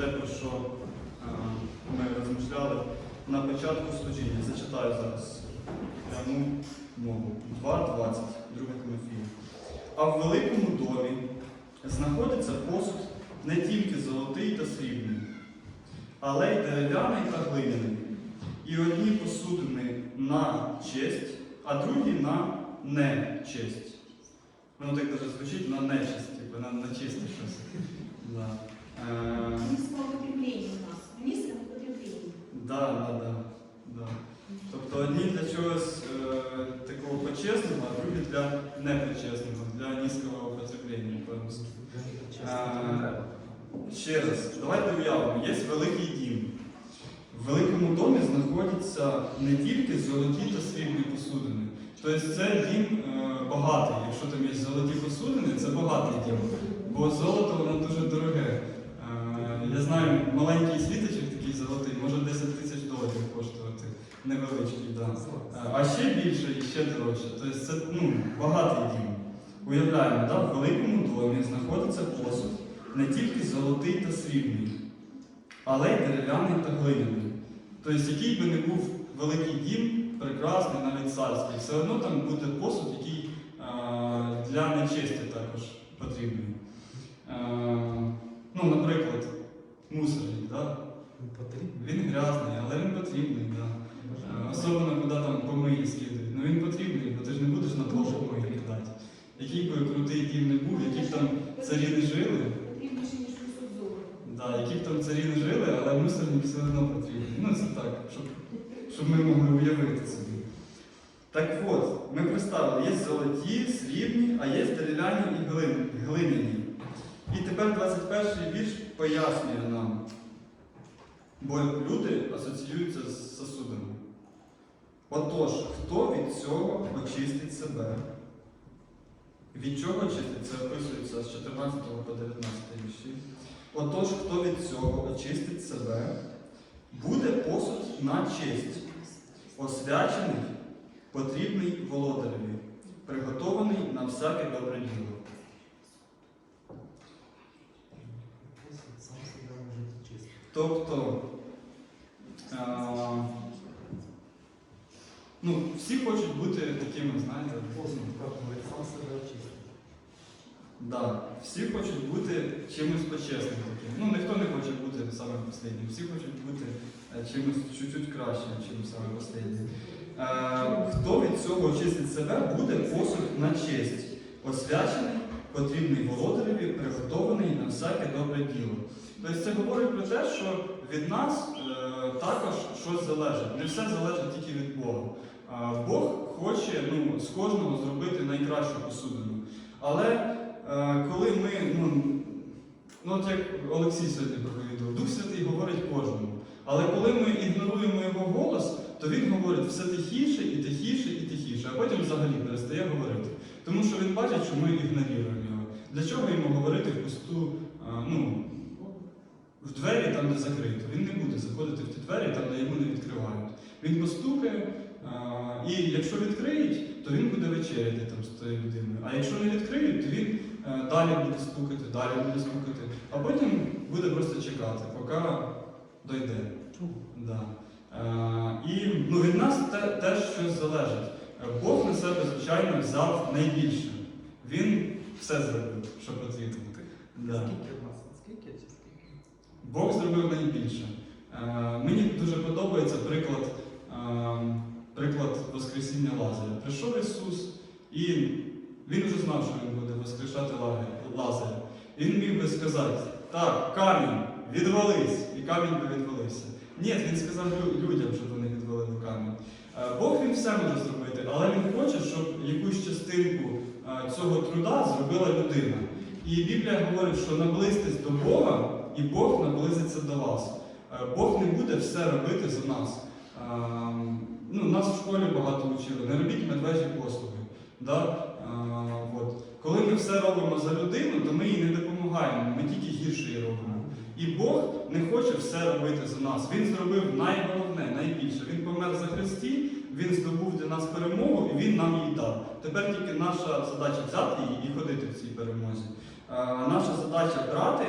те, про що е, ми розмишляли на початку служіння. Зачитаю зараз пряму мову. 2.20, 2 Тимофія. А в великому домі знаходиться посуд не тільки золотий та срібний, але й дерев'яний та глиняний. І одні посудини на честь, а другі на нечесть. Воно так даже звучить на нечесть, типу на, на чисте щось. Да. Е, Низкого потребления у нас. В низком потреблении. да, да, да, да. Тобто одні для чогось е, такого почесного, а другі для непочесного, для низького потреблення. Ще раз, давайте уявимо, є великий дім. В великому домі знаходяться не тільки золоті та срібні посудини. Тобто це дім е, багатий. Якщо там є золоті посудини, це багатий дім. Бо золото воно дуже дороге. Я знаю, маленький світочок такий золотий може 10 тисяч доларів коштувати. Невеличкий. Е, А ще більше і ще дорожче. Тобто це ну, багатий дім. Уявляємо, да? в великому домі знаходиться посуд не тільки золотий та срібний, але й дерев'яний та глиняний. Тобто, який би не був великий дім, прекрасний, навіть царський, все одно там буде посуд, який е, для нечисті також потрібний. Е, ну, наприклад, мусорник, да? він грязний, але він потрібний. Да? Е, Особливо, куди там помиї слідують. Ну він потрібний, бо ти ж не будеш на того помиї кидати. Який би крутий дім не був, які б там царі не жили. Потребно ще ніж 600 доларів. Да, які б там царі не жили, але мусорник все одно потрібен. Ну це так, щоб, щоб ми могли уявити собі. Так от, ми представили, є золоті, срібні, а є дерев'яні і глиняні. І тепер 21 й вірш пояснює нам. Бо люди асоціюються з сосудами. Отож, хто від цього очистить себе? Від чого очистить? Це описується з 14 по 19 вірші. Отож, хто від цього очистить себе, буде посуд на честь, освячений, потрібний володареві, приготований на всяке добре діло. Тобто, е, ну, всі хочуть бути такими, знаєте, Да, всі хочуть бути чимось почесним таким. Ну, ніхто не хоче бути самим останнім, всі хочуть бути е, чимось чуть-чуть кращим, чим саме останнім. Е, хто від цього очистить себе, буде посуд на честь, освячений, потрібний володареві, приготований на всяке добре діло. Тобто це говорить про те, що від нас е, також щось залежить. Не все залежить тільки від Бога. Бог хоче ну, з кожного зробити найкращу посудину. Але е, коли ми, ну, ну от як Олексій сьогодні проповідував, Дух Святий говорить кожному. Але коли ми ігноруємо його голос, то він говорить все тихіше і тихіше і тихіше, а потім взагалі перестає говорити. Тому що він бачить, що ми ігноруємо його. Для чого йому говорити в пусту, е, ну, в двері там, де закрито. Він не буде заходити в ті двері, там, де йому не відкривають. Він постукає, і якщо відкриють, то він буде вечеряти там з тією людиною. А якщо не відкриють, то він е, далі буде стукати, далі буде стукати, а потім буде просто чекати, поки дойде. Да. Е, і ну, від нас те, теж щось залежить. Е, Бог на себе, звичайно, взяв найбільше. Він все зробив, що потрібно. Да. Бог зробив найбільше. Мені дуже подобається приклад, е, приклад Воскресіння Лазаря. Прийшов Ісус, і Він вже знав, що Він буде воскрешати Лазаря. Він міг би сказати, так, камінь, відвались, і камінь би відвалився. Ні, він сказав людям, щоб вони відвалили камінь. Е, Бог він все може зробити, але він хоче, щоб якусь частинку е, цього труда зробила людина. І Біблія говорить, що наблизьтесь до Бога, і Бог наблизиться до вас. Е, Бог не буде все робити за нас. Ну, нас в школі багато вчили, не робіть медвежі послуги. Да? Е, от. Коли ми все робимо за людину, то ми їй не допомагаємо, ми тільки гірше її робимо. І Бог не хоче все робити за нас. Він зробив найголовне, найбільше. Він помер за Христі, Він здобув для нас перемогу і Він нам її дав. Тепер тільки наша задача взяти її і ходити в цій перемозі. Е, Наша задача брати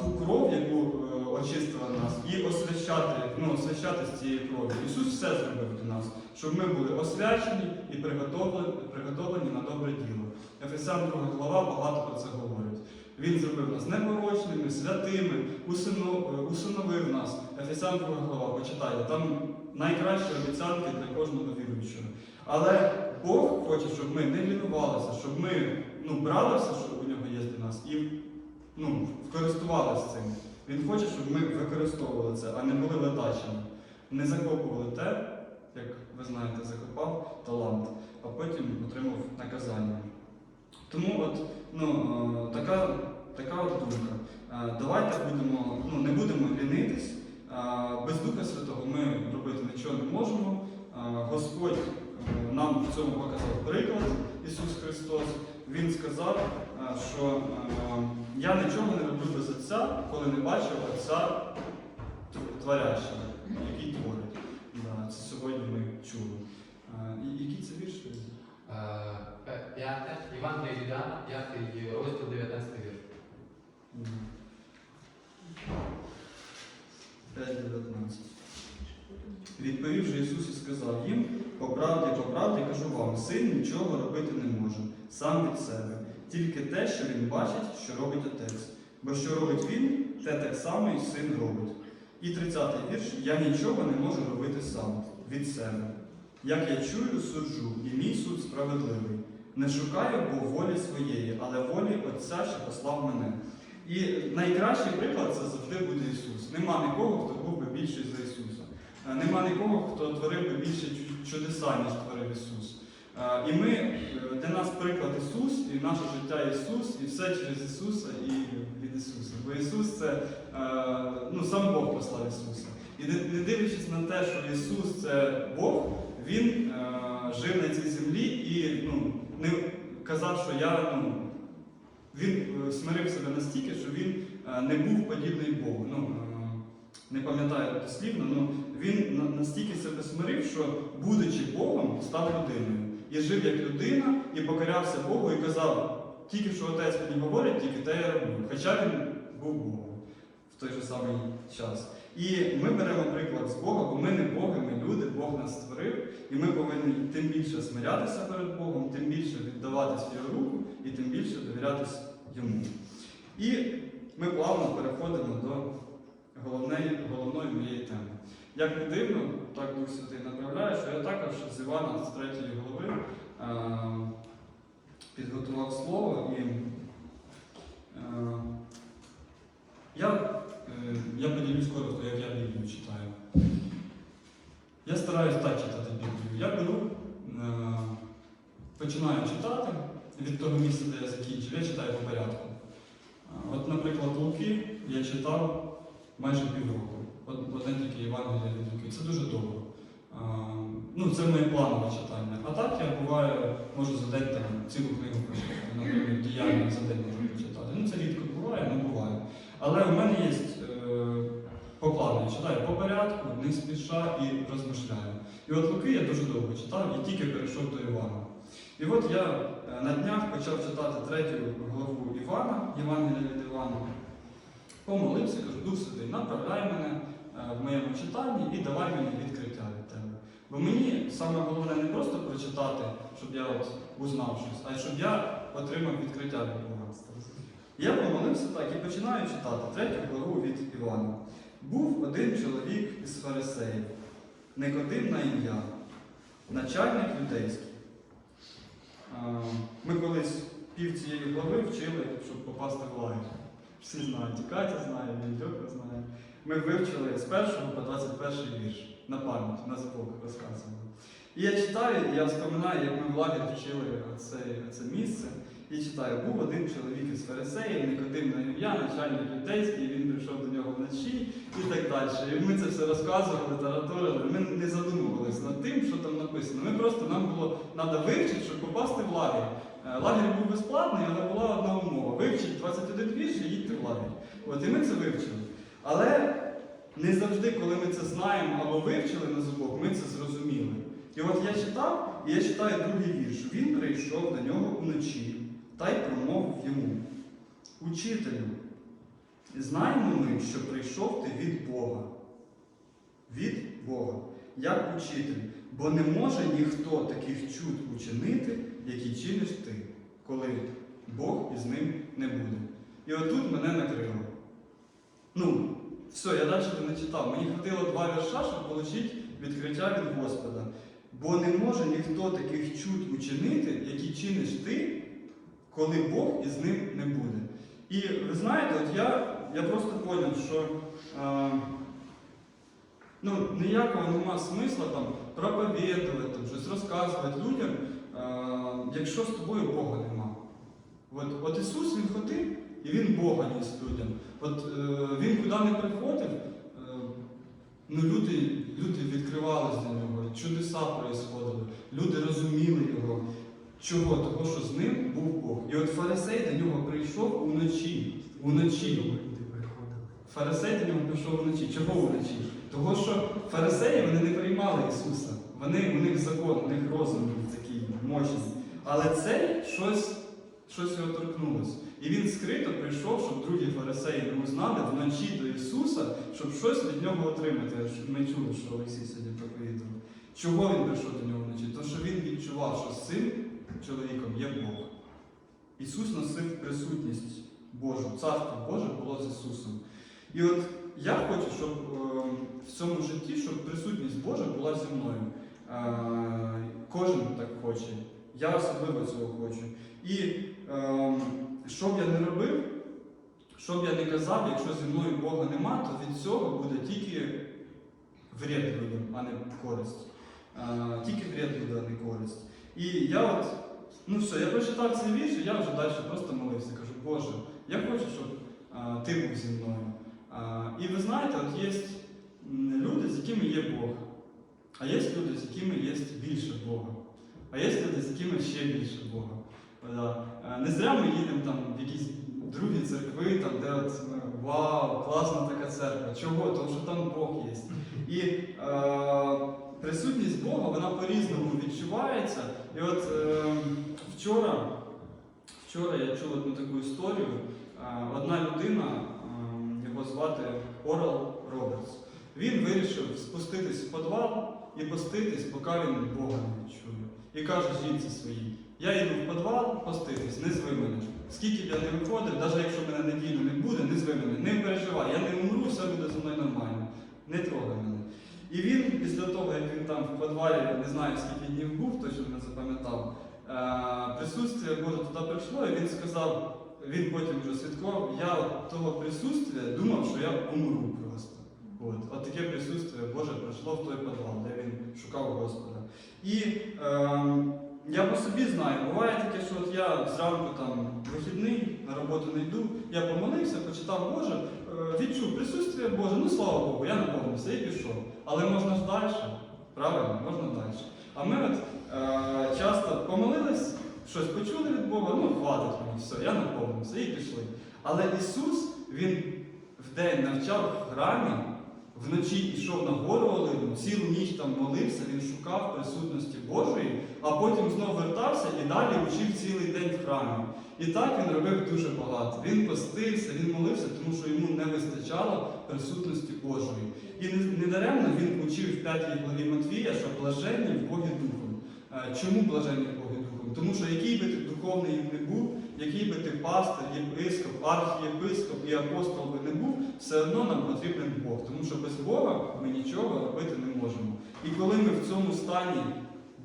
ту кров, яку е, очистила нас і освящати, ну, освящати з цієї крові. Ісус все зробив для нас, щоб ми були освячені і приготовлені, приготовлені на добре діло. Ефесян 2 глава багато про це говорить. Він зробив нас непорочними, святими, е, усиновив нас. Ефесян 2 глава, почитайте, там найкращі обіцянки для кожного віруючого. Але Бог хоче, щоб ми не лінувалися, щоб ми ну, брали все, що у нього є для нас, і ну, користувалися цим. Він хоче, щоб ми використовували це, а не були ледачими. Не закопували те, як ви знаєте, закопав талант, а потім отримав наказання. Тому от, ну, е, така, така от думка. Е, Давайте будемо, ну, не будемо лінитись. Е, Без Духа Святого ми робити нічого не можемо. Господь нам в цьому показав приклад Ісус Христос. Він сказав, що я нічого не роблю без Отця, коли не бачив Отця тв- творящого, який творить. Да, Це сьогодні ми чули. І який це вірш? Е, П'яте, від Іоанна, п'ятий розділ 19 вірш. 5.19. Відповів же Ісус і сказав їм, по правді, по правді кажу вам, син нічого робити не може, сам від себе, тільки те, що він бачить, що робить отець. Бо що робить він, те так само і син робить. І 30-й вірш, я нічого не можу робити сам від себе. Як я чую, суджу, і мій суд справедливий. Не шукаю бо волі своєї, але волі Отця, що послав мене. І найкращий приклад це завжди буде Ісус. Нема нікого, хто був би більший за Ісуса. Е, Нема нікого, хто творив би більше чу- чудеса, ніж творив Ісус. І ми, е, для нас приклад Ісус, і наше життя Ісус, і все через Ісуса і від Ісуса. Бо Ісус це е, ну, сам Бог послав Ісуса. І не, дивлячись на те, що Ісус це Бог, Він е, жив на цій землі і ну, не казав, що я ну, він смирив себе настільки, що він не був подібний Богу. Ну, не пам'ятаю дослівно, але він настільки себе смирив, що, будучи Богом, став людиною. І жив як людина, і покорявся Богу, і казав, тільки що отець мені говорить, тільки те я роблю. Хоча він був Богом в той же самий час. І ми беремо приклад з Бога, бо ми не Боги, ми люди, Бог нас створив, і ми повинні тим більше смирятися перед Богом, тим більше віддаватись в його руку і тим більше довірятись йому. І ми плавно переходимо до головної, головної моєї теми. Як не дивно, так Дух Святий направляє, що я також з Івана з 3 голови е, підготував слово і е, я, е, я поділюсь коротко, як я Біблію читаю. Я стараюсь так читати Біблію. Я беру, починаю читати від того місця, де я закінчив, я читаю по порядку. От, наприклад, Луки я читав майже півроку. Одне тільки Євангелія від Луки. Це дуже довго. Ну, це моє планове читання. А так я буває, можу за день там, цілу книгу прочитати. Наприклад, діяння за день можу прочитати. Ну, це рідко буває, але буває. Але у мене є е, по плану. Читаю по порядку, не спіша і розмишляю. І от Луки я дуже довго читав і тільки перейшов до Івана. І от я е, на днях почав читати третю главу Івана, Євангелія від Івана. Помолився, кажу, Дух Святий, направляй мене в моєму читанні і давай мені відкриття від тебе. Бо мені саме головне не просто прочитати, щоб я от узнав щось, а щоб я отримав відкриття від Бога. Я помолився так і починаю читати третю главу від Івана. Був один чоловік із фарисеїв, Никодим на ім'я, начальник юдейський. Е, Ми колись пів цієї глави вчили, щоб попасти в лагерь. Всі знають, Катя знає. Ми вивчили з 1 по 21 вірш на пам'ять, на звук розказували. І я читаю, і я вспоминаю, як ми в лагері вчили оце, оце місце. І читаю, був один чоловік із фарисеїв, Никодим ім'я, начальник юдейський, і він прийшов до нього вночі і так далі. І ми це все розказували, тараторили. Ми не задумувалися над тим, що там написано. Ми просто нам було треба вивчити, щоб попасти в лагерь. Е, Лагерь був безплатний, але була одна умова. Вивчіть 21 вірш і їдьте в лагерь. От і ми це вивчили. Але не завжди, коли ми це знаємо або вивчили на зубок, ми це зрозуміли. І от я читав, і я читаю другий вірш. Він прийшов до нього вночі та й промовив йому. Учителю, Знаємо ми, що прийшов ти від Бога. Від Бога, як учитель, бо не може ніхто таких чуд учинити, які чиниш ти, коли Бог із ним не буде. І отут мене накрило. Ну, все, я далі не читав. Мені хватило два вірша, щоб отримати відкриття від Господа. Бо не може ніхто таких чуд учинити, які чиниш ти, коли Бог із ним не буде. І ви знаєте, от я, я просто зрозумів, що е, ну, ніякого нема смисла там проповідувати, там, щось розказувати людям, е, якщо з тобою Бога нема. От, от Ісус Він ходив і Він Бога ніс людям. От е, Він куди не приходив, е, ну, люди, люди відкривались до нього, чудеса происходили, люди розуміли його. Чого? Того, що з ним був Бог. І от фарисей до нього прийшов уночі. Уночі. Фарисей до нього прийшов вночі. Чого вночі? Того, що фарисеї вони не приймали Ісуса. Вони, у них закон, у них розум був такий мощний. Але цей щось, щось його торкнулося. І він скрито прийшов, щоб другі фарисеї не узнали вночі до Ісуса, щоб щось від нього отримати. Ми чули, що Олексій сьогодні проповідував. Чого він прийшов до нього вночі? Тому що він відчував, що з цим чоловіком є Бог. Ісус носив присутність Божу, Царство Боже було з Ісусом. І от я хочу, щоб е, в цьому житті, щоб присутність Божа була зі мною. Е, кожен так хоче. Я особливо цього хочу. І е, що б я не робив, що б я не казав, якщо зі мною Бога нема, то від цього буде тільки вред людям, а не користь. Е, тільки вред буде, а не користь. І я от, ну все, я прочитав цей вірш, і я вже далі просто молився. Кажу, Боже, я хочу, щоб а, ти був зі мною. А, і ви знаєте, от є люди, з якими є Бог, а є люди, з якими є більше Бога, а є люди, з якими ще більше. Да. Е, Не зря ми їдемо там в якісь другі церкви, там, де от, е, вау, класна така церква. Чого? Тому що там Бог є. І е, присутність Бога вона по-різному відчувається. І от е, вчора, вчора я чув одну таку історію. Е, одна людина, е, його звати Орел Робертс, він вирішив спуститись в підвал і поститись, поки він Бога не відчує. І каже жінці своїй, я йду в підвал поститись, не зви мене. Скільки б я не виходив, навіть якщо мене неділю не буде, не зви мене, не переживай, я не умру, все буде зі мною нормально. Не трогай мене. І він після того, як він там в підвалі, не знаю скільки днів був, точно не запам'ятав, е, присутствие Боже туди прийшло, і він сказав, він потім вже свідкував, я от того присутствия думав, що я умру просто. От, от таке присутствие Боже прийшло в той підвал, де він шукав Господа. І е, я по собі знаю, буває таке, що от я зранку там вихідний, на роботу не йду, я помолився, почитав Боже, е, відчув присутствие Боже, ну слава Богу, я наповнився і пішов. Але можна ж далі, правильно, можна далі. А ми от е, часто помолились, щось почули від Бога, ну хватить мені, все, я наповнився і пішли. Але Ісус, Він вдень навчав в храмі, вночі йшов на гору Оливну, цілу ніч там молився, він шукав присутності Божої, а потім знову вертався і далі учив цілий день в храмі. І так він робив дуже багато. Він постився, він молився, тому що йому не вистачало присутності Божої. І недаремно він учив в 5 главі Матвія, що блаженні в Богі Духом. Е, Чому блаженні в Богі Духом? Тому що який би ти духовний не був, який би ти пастир, єпископ, архієпископ і апостол би не був, все одно нам потрібен Бог. Тому що без Бога ми нічого робити не можемо. І коли ми в цьому стані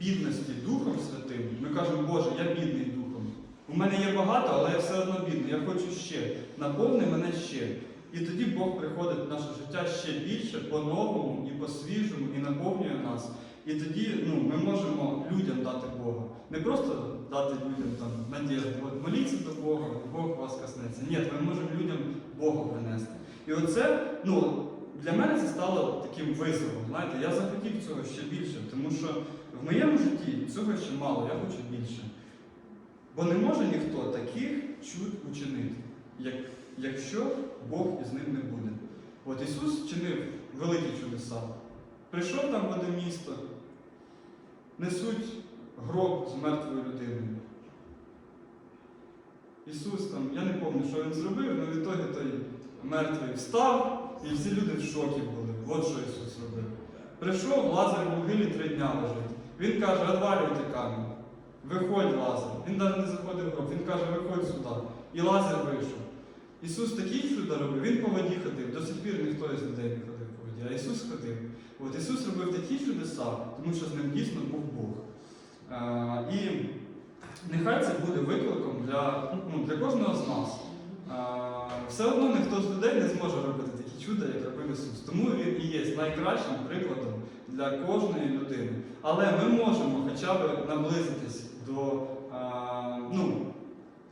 бідності Духом Святим, ми кажемо, Боже, я бідний Духом. У мене є багато, але я все одно бідний, я хочу ще. Наповни мене ще. І тоді Бог приходить в наше життя ще більше, по-новому і по-свіжому, і наповнює нас. І тоді ну, ми можемо людям дати Бога. Не просто дати людям там надіжду, от моліться до Бога, Бог вас коснеться. Ні, ми можемо людям Бога принести. І оце, ну, для мене це стало таким визовом. Знаєте, я захотів цього ще більше, тому що в моєму житті цього ще мало, я хочу більше. Бо не може ніхто таких чуд учинити, як, якщо Бог із ним не буде. От Ісус чинив великі чудеса. Прийшов там в одне місто, несуть гроб з мертвою людиною. Ісус там, я не пам'ятаю, що він зробив, але в ітогі той мертвий встав, і всі люди в шокі були. От що Ісус робив. Прийшов, Лазар в могилі три дня лежить. Він каже, одвалюйте камінь. Виходь, Лазар. Він навіть не заходив в гроб. Він каже, виходь сюди. І Лазар вийшов. Ісус такі чуда робив, він по воді ходив. До сих пір ніхто із людей не ходив по воді, а Ісус ходив. От Ісус робив такі чудеса, тому що з ним дійсно був Бог. І нехай це буде викликом для, ну, для кожного з нас. Все одно ніхто з людей не зможе робити такі чуда, як робив Ісус. Тому він і є найкращим прикладом для кожної людини. Але ми можемо хоча б наблизитись до. ну,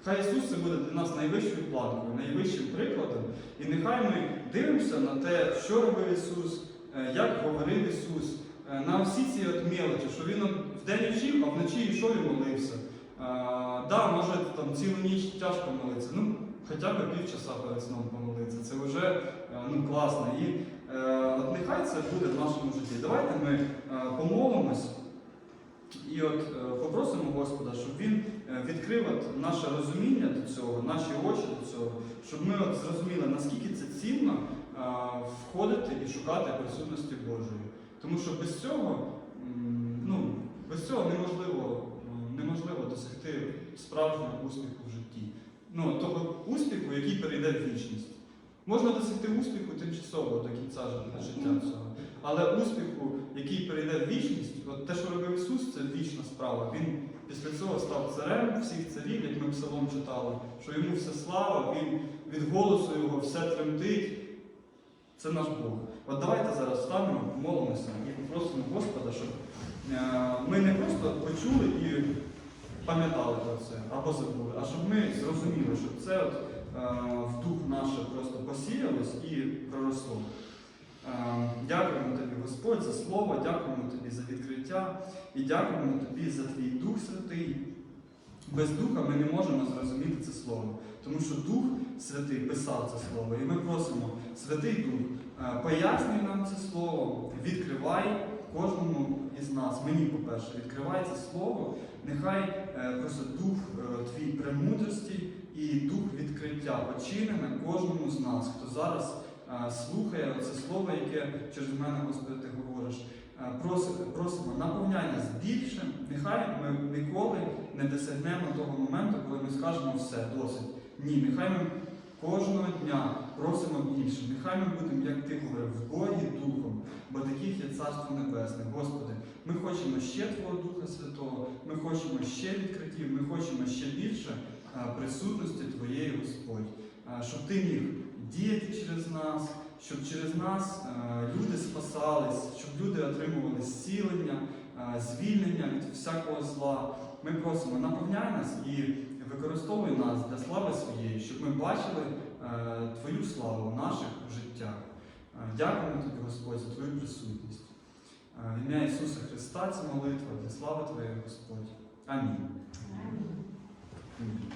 Хай Ісус це буде для нас найвищою планкою, найвищим прикладом. І нехай ми дивимося на те, що робив Ісус, е, як говорив Ісус, е, на всі ці от мелочі, що Він вдень вчив, а вночі йшов і молився. Так, да, може там цілу ніч тяжко молитися. Ну, хоча б півчаса перед сном помолитися. Це вже е, ну, класно. І е, от нехай це буде в нашому житті. Давайте ми е, помолимось. І от попросимо Господа, щоб Він відкрив от наше розуміння до цього, наші очі до цього, щоб ми от зрозуміли, наскільки це цінно входити і шукати присутності Божої. Тому що без цього, ну, без цього неможливо, е, неможливо досягти справжнього успіху в житті. Ну, того успіху, який перейде в вічність. Можна досягти успіху тимчасово до кінця життя цього. Але успіху, який перейде в вічність, от те, що робив Ісус, це вічна справа. Він після цього став царем всіх царів, як ми псалом читали, що йому все слава, він від голосу його все тремтить. Це наш Бог. От давайте зараз встанемо, помолимося і попросимо Господа, щоб е, ми не просто почули і пам'ятали про це або забули, а щоб ми зрозуміли, що це от, е, в дух наше просто посіялось і проросло. Е, Дякуємо тобі, Господь, за слово, дякуємо тобі за відкриття і дякуємо тобі за твій Дух Святий. Без Духа ми не можемо зрозуміти це слово, тому що Дух Святий писав це слово. І ми просимо, Святий Дух, е, пояснюй нам це слово, відкривай кожному із нас, мені, по-перше, відкривай це слово, нехай е, просто Дух е, твій премудрості і дух відкриття почине на кожному з нас, хто зараз слухає це слово, яке через мене, Господи, ти говориш. Просимо, просимо наповняй нас більше, нехай ми ніколи не досягнемо того моменту, коли ми скажемо все, досить. Ні, нехай ми кожного дня просимо більше. Нехай ми будемо, як ти говорив, в Богі Духом, бо таких є Царство Небесне. Господи, ми хочемо ще Твого Духа Святого, ми хочемо ще відкриттів, ми хочемо ще більше е, присутності Твоєї, Господь, Е, щоб Ти міг діяти через нас, щоб через нас е, люди спасались, щоб люди отримували зцілення, звільнення від всякого зла. Ми просимо, наповняй нас і використовуй нас для слави своєї, щоб ми бачили е, Твою славу в наших життях. Е, Дякуємо тобі, Господь, за Твою присутність. Е, В ім'я Ісуса Христа це молитва для слави Твоєї, Господь. Амінь. Амінь.